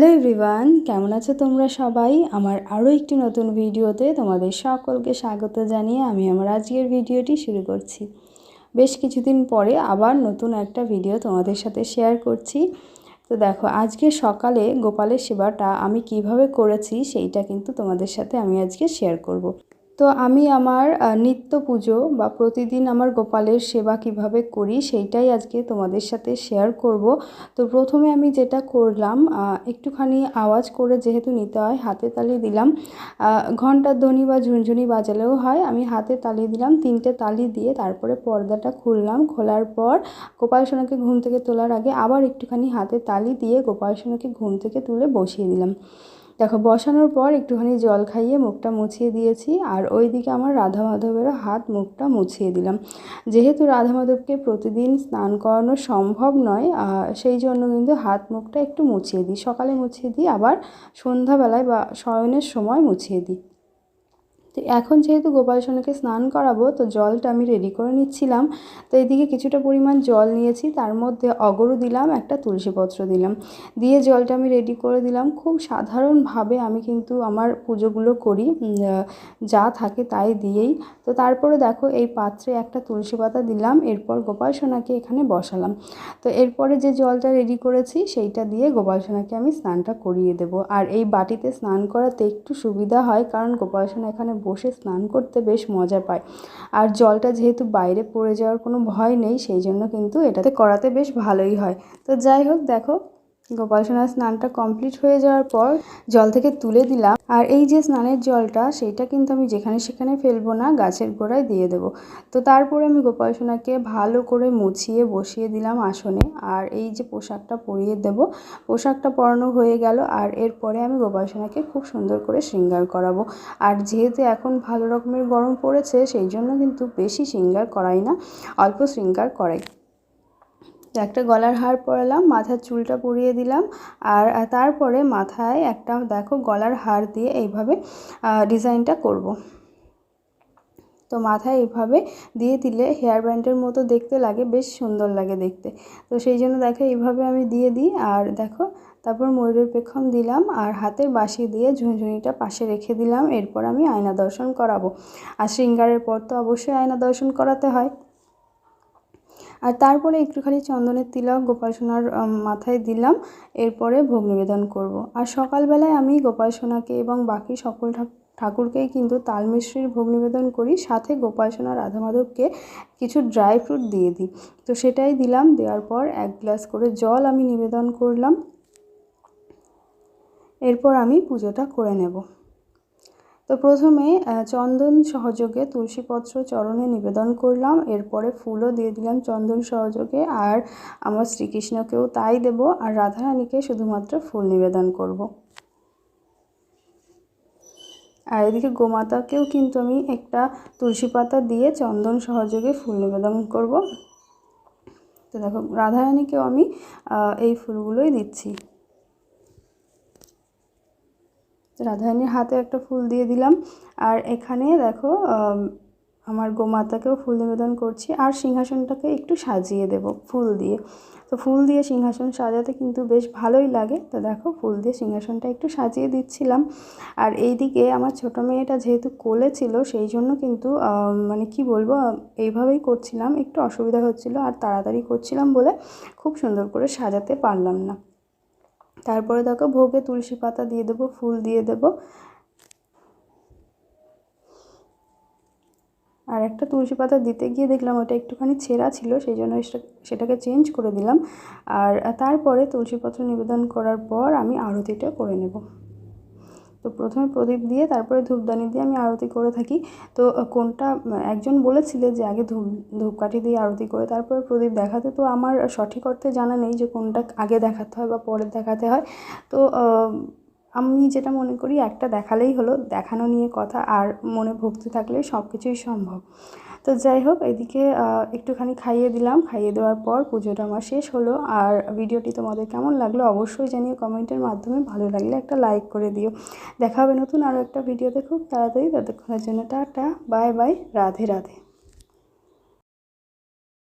Hello everyone, কেমন আছো তোমরা সবাই? আমার আরও একটি নতুন ভিডিওতে তোমাদের সকলকে স্বাগত জানিয়ে আমি আমার আজকের ভিডিওটি শুরু করছি। বেশ কিছুদিন পরে আবার নতুন একটা ভিডিও তোমাদের সাথে শেয়ার করছি। তো দেখো, আজকে সকালে গোপালের সেবাটা আমি কীভাবে করেছি, সেইটা কিন্তু তোমাদের সাথে আমি আজকে শেয়ার করব। তো আমি আমার নিত্য পুজো বা প্রতিদিন আমার গোপালের সেবা কীভাবে করি সেইটাই আজকে তোমাদের সাথে শেয়ার করব। তো প্রথমে আমি যেটা করলাম একটুখানি আওয়াজ করে যেহেতু নিতে হয়, হাতে তালি দিলাম। ঘণ্টার ধ্বনি বা ঝুনঝুনি বাজালেও হয়, আমি হাতে তালি দিলাম, তিনটে তালি দিয়ে তারপরে পর্দাটা খুললাম। খোলার পর গোপাল সোনাকে ঘুম থেকে তোলার আগে আবার একটুখানি হাতে তালি দিয়ে গোপাল সোনাকে ঘুম থেকে তুলে বসিয়ে দিলাম। দেখো, বসানোর পর একটুখানি জল খাইয়ে মুখটা মুছিয়ে দিয়েছি আর ওই দিকে আমার রাধা মাধবেরও হাত মুখটা মুছিয়ে দিলাম। যেহেতু রাধা মাধবকে প্রতিদিন স্নান করানো সম্ভব নয় সেই জন্য কিন্তু হাত মুখটা একটু মুছিয়ে দিই। সকালে মুছিয়ে দিই, আবার সন্ধ্যাবেলায় বা শয়নের সময় মুছিয়ে দিই। তো এখন যেহেতু গোপাল সোনাকে স্নান করাবো, তো জলটা আমি রেডি করে নিচ্ছিলাম। তো এদিকে কিছুটা পরিমাণ জল নিয়েছি, তার মধ্যে অগরু দিলাম, একটা তুলসীপত্র দিলাম। দিয়ে জলটা আমি রেডি করে দিলাম। খুব সাধারণভাবে আমি কিন্তু আমার পুজোগুলো করি যা থাকে তাই দিয়েই। তো তারপরে দেখো, এই পাত্রে একটা তুলসী পাতা দিলাম, এরপর গোপাল সোনাকে এখানে বসালাম। তো এরপরে যে জলটা রেডি করেছি, সেইটা দিয়ে গোপাল সোনাকে আমি স্নানটা করিয়ে দেবো। আর এই বাটিতে স্নান করাতে একটু সুবিধা হয়, কারণ গোপাল সোনা এখানে বসে স্নান করতে বেশ মজা পায়। আর জলটা যেহেতু বাইরে পড়ে যাওয়ার কোনো ভয় নেই, সেই জন্য কিন্তু এটাতে করাতে বেশ ভালোই হয়। তো যাই হোক, দেখো গোপাল সোনার স্নানটা কমপ্লিট হয়ে যাওয়ার পর জল থেকে তুলে দিলাম। আর এই যে স্নানের জলটা, সেইটা কিন্তু আমি যেখানে সেখানে ফেলব না, গাছের গোড়ায় দিয়ে দেবো। তো তারপরে আমি গোপাল সোনাকে ভালো করে মুছিয়ে বসিয়ে দিলাম আসনে। আর এই যে পোশাকটা পরিয়ে দেব, পোশাকটা পরানো হয়ে গেল। আর এরপরে আমি গোপাল সোনাকে খুব সুন্দর করে শৃঙ্গার করাবো। আর যেহেতু এখন ভালো রকমের গরম পড়েছে, সেই জন্য কিন্তু বেশি শৃঙ্গার করাই না, অল্প শৃঙ্গার করাই। একটা গলার হার পরালাম, মাথার চুলটা পরিয়ে দিলাম আর তারপরে মাথায় একটা, দেখো, গলার হার দিয়ে এইভাবে ডিজাইনটা করব। তো মাথায় এইভাবে দিয়ে দিলে হেয়ার ব্যান্ডের মতো দেখতে লাগে, বেশ সুন্দর লাগে দেখতে। তো সেই জন্য দেখো এইভাবে আমি দিয়ে দিই আর দেখো, তারপর ময়ূরের পেখম দিলাম আর হাতের বাসি দিয়ে ঝুঁঝুনিটা পাশে রেখে দিলাম, এরপর আমি আয়না দর্শন করাবো। আর শৃঙ্গারের পর তো অবশ্যই আয়না দর্শন করাতে হয়। আর তারপরে একটুখানি চন্দনের তিলক গোপাল সোনার মাথায় দিলাম, এরপরে ভোগ নিবেদন করব। আর সকালবেলায় আমি গোপাল সোনাকে এবং বাকি সকল ঠাকুরকেই কিন্তু তাল মিশ্রির ভোগ নিবেদন করি, সাথে গোপাল সোনা রাধা মাধবকে কিছু ড্রাই ফ্রুট দিয়ে দিই। তো সেটাই দিলাম, দেওয়ার পর এক গ্লাস করে জল আমি নিবেদন করলাম। এরপর আমি পুজোটা করে নেব। তো প্রথমে চন্দন সহযোগে তুলসীপত্র চরণে নিবেদন করলাম। এরপরে ফুলও দিয়ে দিলাম চন্দন সহযোগে। আর আমার শ্রীকৃষ্ণকেও তাই দেব। আর রাধারানীকে শুধুমাত্র ফুল নিবেদন করব। আর এদিকে গোমাতাকেও কিন্তু আমি একটা তুলসী পাতা দিয়ে চন্দন সহযোগে ফুল নিবেদন করব। তো দেখো, রাধারানীকেও আমি এই ফুলগুলোই দিচ্ছি। রাধারানীর হাতে একটা ফুল দিয়ে দিলাম। আর এখানে দেখো আমার গোমাতাকেও ফুল নিবেদন করছি। আর সিংহাসনটাকে একটু সাজিয়ে দেব ফুল দিয়ে। তো ফুল দিয়ে সিংহাসন সাজাতে কিন্তু বেশ ভালোই লাগে। তো দেখো, ফুল দিয়ে সিংহাসনটা একটু সাজিয়ে দিচ্ছিলাম। আর এই দিকে আমার ছোটো মেয়েটা যেহেতু কোলে ছিল, সেই জন্য কিন্তু মানে কি বলব, এইভাবেই করছিলাম। একটু অসুবিধা হচ্ছিল, আর তাড়াতাড়ি করছিলাম বলে খুব সুন্দর করে সাজাতে পারলাম না। তারপরে দেখো ভোগে তুলসী পাতা দিয়ে দেবো, ফুল দিয়ে দেবো। আর একটা তুলসী পাতা দিতে গিয়ে দেখলাম ওটা একটুখানি ছেঁড়া ছিল, সেই জন্য সেটাকে চেঞ্জ করে দিলাম। আর তারপরে তুলসী পাতা নিবেদন করার পর আমি আরতিটা করে নেব। তো প্রথমে প্রদীপ দিয়ে, তারপরে ধূপদানি দিয়ে আমি আরতি করে থাকি। তো কোনটা একজন বলেছিলে যে আগে ধূপ, ধূপকাঠি দিয়ে আরতি করে, তারপরে প্রদীপ দেখাতে। তো আমার সঠিক অর্থে জানা নেই যে কোনটা আগে দেখাতে হয় বা পরে দেখাতে হয়। তো আমি যেটা মনে করি, একটা দেখালেই হলো, দেখানো নিয়ে কথা আর মনে ভক্তি থাকলে সব কিছুই সম্ভব। তো যাই হোক, এদিকে একটুখানি খাইয়ে দিলাম। খাইয়ে দেওয়ার পর পুজোটা আমার শেষ হলো। আর ভিডিওটি তোমাদের কেমন লাগল অবশ্যই জানিয়ে কমেন্টের মাধ্যমে। ভালো লাগলে একটা লাইক করে দিও। দেখা হবে নতুন আরও একটা ভিডিওতে খুব তাড়াতাড়ি। ততক্ষণের জন্য tata. Bye bye. Radhe Radhe.